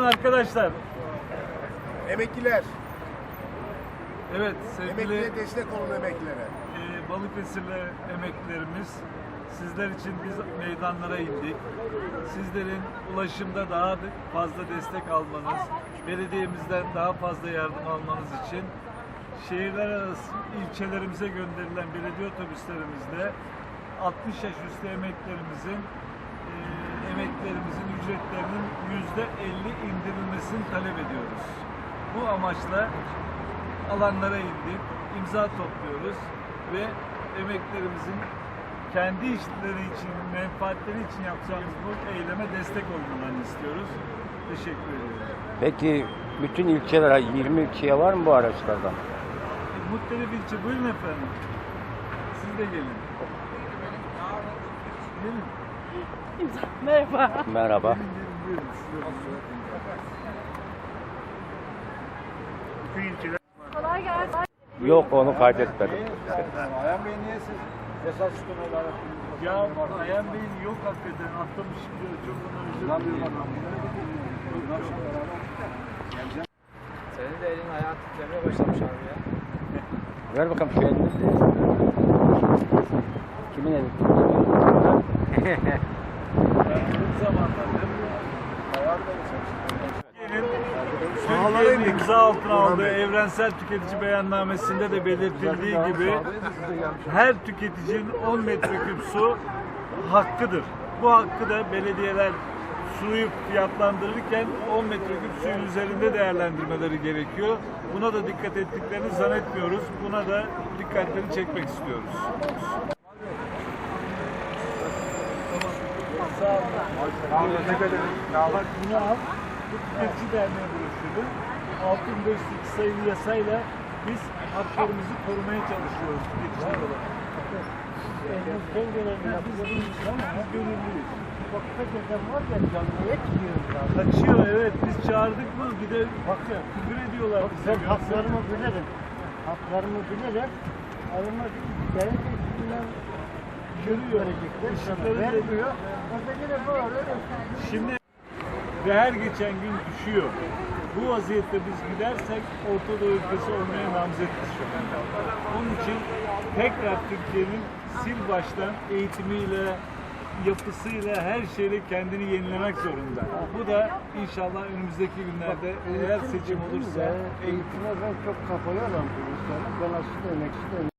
Buyurun arkadaşlar. Emekliler. Evet sevgili Emekliye destek olun emeklilere. e, Balıkesirli emeklilerimiz sizler için biz meydanlara indik. Sizlerin ulaşımda daha fazla destek almanız, belediyemizden daha fazla yardım almanız için şehirler arası ilçelerimize gönderilen belediye otobüslerimizde 60 yaş üstü emeklerimizin e, emeklerimizin ücretlerinin yüzde 50 indirilmesini talep ediyoruz. Bu amaçla alanlara indik, imza topluyoruz ve emeklerimizin kendi işleri için, menfaatleri için yapacağımız bu eyleme destek olmalarını istiyoruz. Teşekkür ediyorum. Peki bütün ilçelere 20 ilçeye var mı bu araçlardan? E, Muhtelif ilçe, buyurun efendim. Siz de gelin. Gelin. Merhaba. Merhaba. Kolay gelsin. Yok onu kaydetmedim. Ayhan Bey niye siz esas tutumu Ya Ayhan Bey'in yok hakikaten atlamış gidiyor. Çok ona özür diliyorum. Senin de elin ayağın titremeye başlamış abi ya. Ver bakalım şu elini. Kimin eli? Türkiye'nin imza altına aldığı evrensel tüketici beyannamesinde de belirtildiği gibi her tüketicinin 10 metreküp su hakkıdır. Bu hakkı da belediyeler suyu fiyatlandırırken 10 metreküp suyun üzerinde değerlendirmeleri gerekiyor. Buna da dikkat ettiklerini zannetmiyoruz. Buna da dikkatlerini çekmek istiyoruz. Sağ olun. Bak bunu al. Tüketici derneği broşürü. 6500 sayılı yasayla biz haklarımızı korumaya çalışıyoruz tüketiciler olarak. Elimizden geleni biz ama gönüllüyüz. Bak hakikaten var ya canlıya çıkıyoruz Kaçıyor evet biz çağırdık mı bir de bak ya küfür ediyorlar. Ben haklarımı bilirim. Haklarımı bilirim. Ama gelecekler görüyor. verecekler. Sana Işıkları böyle Şimdi ve her geçen gün düşüyor. Bu vaziyette biz gidersek Orta Doğu ülkesi olmaya namzetiz şu anda. Onun için tekrar Türkiye'nin sil baştan eğitimiyle, yapısıyla, her şeyle kendini yenilemek zorunda. Bu da inşallah önümüzdeki günlerde eğer seçim olursa eğitime ben çok kafa yoran bir insanım. Ben aslında emekçi de